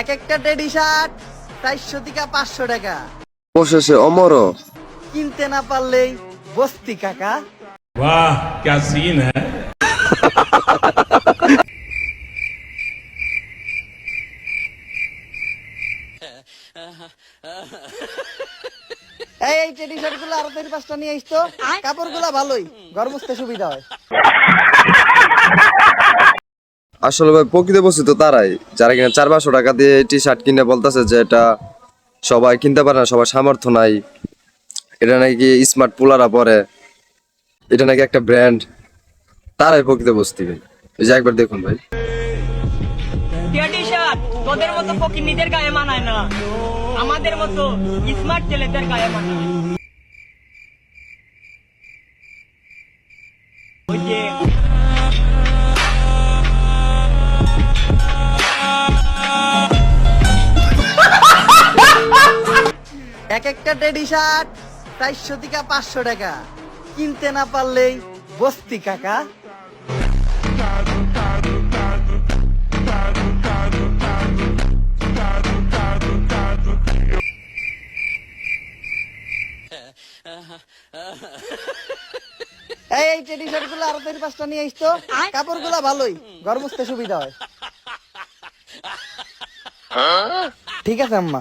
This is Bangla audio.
এক একটা টেডি শার্ট চারশো থেকে পাঁচশো টাকা। অবশেষে অমর কিনতে না পারলেই বস্তি কাকা। বাহ ক্যা সিন হ্যায় এই টেডি শার্টগুলো আরও দেড় পাঁচটা নিয়ে আসতো কাপড়গুলা ভালোই গরম সুবিধা হয়। আসলে ভাই প্রকৃত বস্তু তো তারাই। যারা কিনা চার পাঁচশো টাকা দিয়ে টি শার্ট কিনে বলতেছে যে এটা সবাই কিনতে পারে না, সবার সামর্থ্য নাই। এটা নাকি স্মার্ট পোলারা পরে। এটা নাকি একটা ব্র্যান্ড তারাই প্রকৃত বস্তু ভাই। এই যে একবার দেখুন ভাই। তোদের মতো গায়ে মানায় না। আমাদের মতো স্মার্ট ছেলেদের গায়ে মানায়। এক একটা টেডি শার্ট চারশো থেকে পাঁচশো টাকা। কিনতে না পারলেই বস্তি কাকা। এই টেডি শার্টগুলো আরও চারি পাঁচটা নিয়ে আসতো কাপড়গুলা ভালোই ঘর মুছতে সুবিধা হয়। ঠিক আছে আম্মা